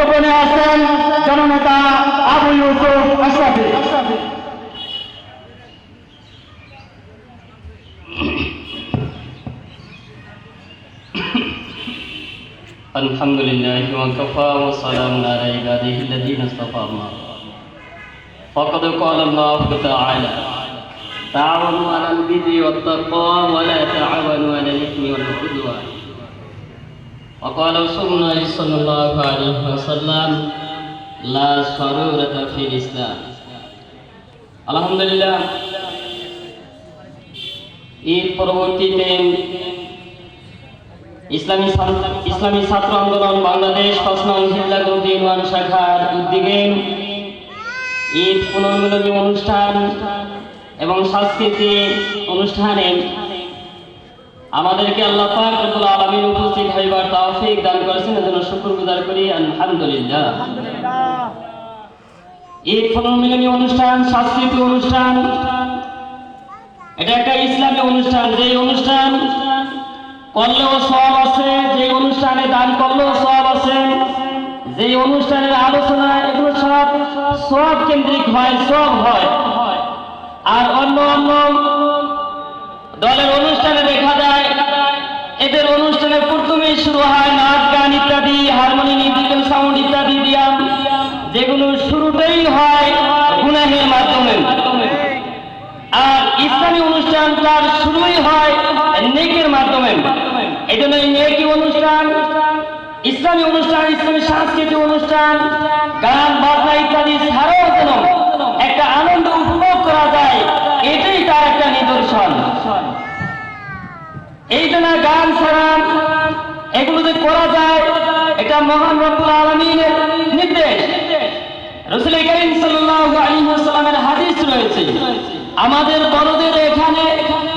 বক্তব্য নিয়ে আসছেন জননেতা আবু ইউসুফ আশরাফি الحمد لله وكفى وسلام على عباده الذين اصطفى ما فقد قال الله تعالى تعاونوا على البر والتقوى ولا تعاونوا على الاثم والعدوان وقال رسول الله صلى الله عليه وسلم لا سرورة في الإسلام الحمد لله ঈদ পরবর্তীতে ইসলামী ছাত্র- ইসলামী ছাত্র আন্দোলন বাংলাদেশ পাঁচ নং জিল্লা গ্রুপ ইউনিয়ন শাখার উদ্যোগে ঈদ পুনর্মিলনী অনুষ্ঠান এবং সাংস্কৃতিক অনুষ্ঠানে আমাদেরকে আল্লাহ পাক রব্বুল আলামিন উপস্থিত হইবার তৌফিক দান করেছেন এজন্য শুকরগুজার করি আলহামদুলিল্লাহ। ঈদ পুনর্মিলনী অনুষ্ঠান সাংস্কৃতিক অনুষ্ঠান এটা একটা ইসলামী অনুষ্ঠান যেই অনুষ্ঠান করলেও সব আছে যে অনুষ্ঠানে দান করলেও সব আছে যে অনুষ্ঠানের আলোচনা এগুলো সব সব কেন্দ্রিক হয় সব হয়। আর অন্য অন্য দলের অনুষ্ঠানে প্রথমেই শুরু হয় নাচ, গান ইত্যাদি, হারমোনি, মিউজিক্যাল সাউন্ড ইত্যাদি দিয়া। যেগুলো শুরুতেই হয় গুনাহের মাধ্যমে। আর ইসলামী অনুষ্ঠান তার শুরুই হয় নেকের মাধ্যমে। এই জন্য এই নেকি অনুষ্ঠান, ইসলামী অনুষ্ঠান, ইসলামী সাংস্কৃতিক অনুষ্ঠান, গান, বাজনা ইত্যাদি ছাড়াও যেন একটা আনন্দ উপভোগ করা যায়, এটাই তার একটা নিদর্শন। এই জন্য গান ছাড়া এগুলো যে করা যায়, এটা মহান রব্বুল আলমিনের নির্দেশ। রসুল করিম সাল্লাল্লাহু আলাইহি ওয়াসাল্লামের হাদিস রয়েছে। আমাদের বড়দের এখানে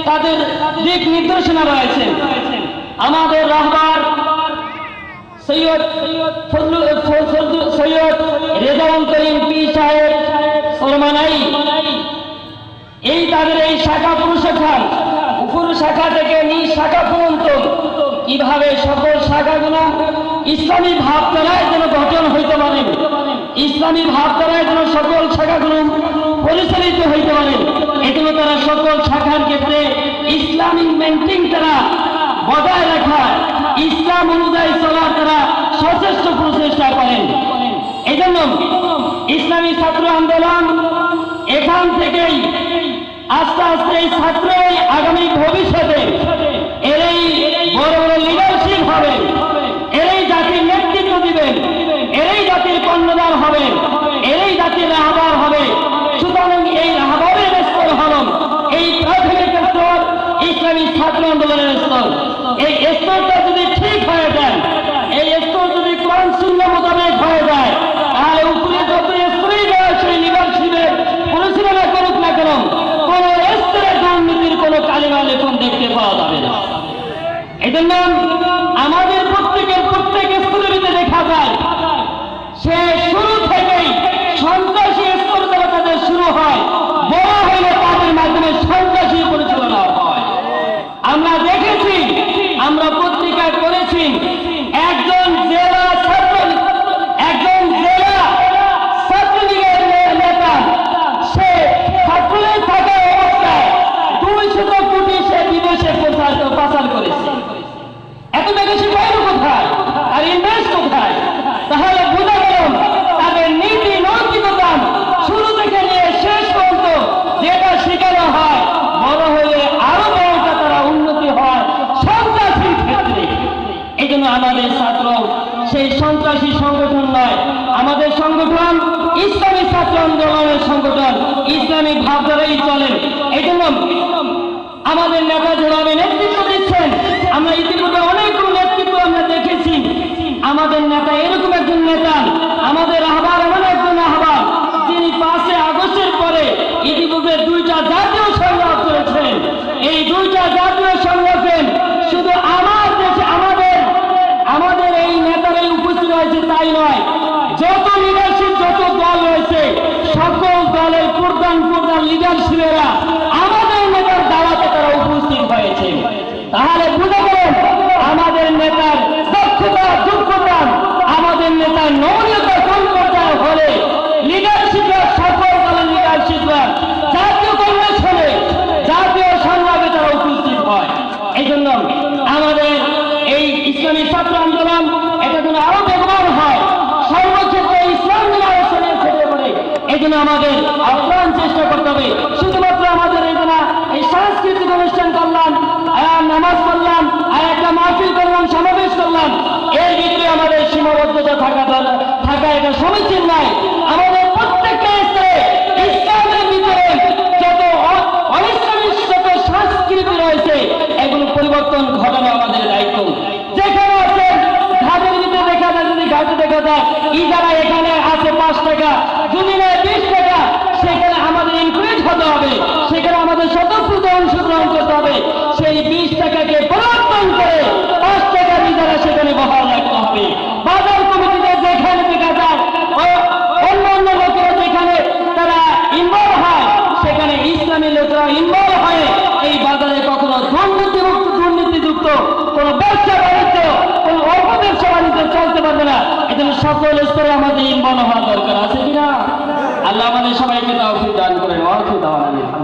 তাদের দিক নির্দেশনা রয়েছে। আমাদের রাহবার সৈয়দ সৈয়দ রেজাউল করিম পি সাহেব সরমানাই এই তাদের এই শাখা পুরুষাখান উপর শাখা থেকে নিজ শাখা পর্যন্ত কীভাবে শাখাগুলো ইসলামী ভাবধারায় যেন গঠন হইতে পারে। ইসলামী ভাবধারায় যেন সকল শাখাগুলো পরিচালিত হইতে পারে। এগুলো তারা সকল শাখার ক্ষেত্রে ইসলামিক মেন্টেন তারা বজায় রাখা ইসলাম অনুযায়ী চলার তারা সচেষ্ট প্রচেষ্টা করেন। এই জন্য ইসলামী ছাত্র আন্দোলন এখান থেকেই আস্তে আস্তে এই ছাত্রই আগামী ভবিষ্যতে এরাই বড় বড় লিডারশিপ হবে এরাই জাতির নেতৃত্ব দিবেন এরাই জাতির কন্যদার হবে এরাই জাতির রাহবার হবে সুতরাং এই রাহবারের স্তর হল এই প্রাথমিক স্তর ইসলামী ছাত্র আন্দোলনের স্তর এই স্তরটা যদি ঠিক হয়ে যায় এই স্তর যদি কোরআন শূন্য মোতাবেক হয়ে যায় তাহলে উপরে যত স্তরেই দেওয়া সেই লিডারশিপের পরিচালনা করুক না কেন কোন স্তরে দুর্নীতির কোন কালিমা লেখন দেখতে পাওয়া যাবে না এই জন্য আমাদের প্রত্যেকের প্রত্যেক স্তরের ভিতরে দেখা যায় সে শুরু থেকেই সন্ত্রাসী স্তর দ্বারা তাদের শুরু হয় বড় হইলে তাদের মাধ্যমে সন্ত্রাসী পরিচালনা হয় আমরা দেখেছি আমরা পত্রিকায় করেছি একজন জেলা ছাত্র একজন জেলা ছাত্রলীগের নে- নেতা সে ছাত্রলীগ থাকা অবস্থায় দুই শত কোটি সে বিদেশে প্রচার পাচার করেছে এত টাকা সে পাইল কোথায় আর ইনভেস্ট কোথায় তাহলে বোঝা গেল তাদের নীতি নৈতিকতা শুরু থেকে নিয়ে শেষ পর্যন্ত যেটা শেখানো হয় বড় হলে আরও বড়টা তারা উন্নতি হয় সন্ত্রাসীর ক্ষেত্রে এই জন্য আমাদের ছাত্র, সেই সন্ত্রাসী সংগঠন নয়। আমাদের সংগঠন ইসলামী ছাত্র আন্দোলনের সংগঠন। ইসলামী ভাবধারাই চলে। এই জন্য আমাদের নেতা ছাত্র আন্দোলন, এটা যেন আরও ব্যবহার হয়। সর্বক্ষেত্রে ইসলাম যেন আরও ছড়িয়ে পড়ে। এই জন্য আমাদের আপ্রাণ চেষ্টা করতে হবে। শুধুমাত্র আমাদের এই এই সাংস্কৃতিক অনুষ্ঠান করলাম নামাজ করলাম আর একটা মাহফিল করলাম, সমাবেশ করলাম, এর ভিতরে আমাদের সীমাবদ্ধতা থাকা থাকা এটা সমীচীন নয়। হবে। সেই বিশ টাকাকে পরিবর্তন করে পাঁচ টাকার ইজারা সেখানে বহাল রাখতে হবে। বাজার কমিটিতে যেখানে দেখা অন্য অন্য লোকেরা যেখানে তারা ইনভলভ হয়, সেখানে ইসলামী লোকেরা ইনভলভ হয়ে এই বাজারে কখনো দুর্নীতিমুক্ত, দুর্নীতিযুক্ত, কোনো ব্যবসা বাণিজ্য, কোনো অল্প ব্যবসা বাণিজ্য চলতে পারবে না। এজন্য সকল স্তরে আমাদের ইনভলভ হওয়া দরকার আছে কিনা? আল্লাহ আমাদের সবাইকে তাও দান ওয়াকিল দাওয়ান আলহামদুলিল্লাহ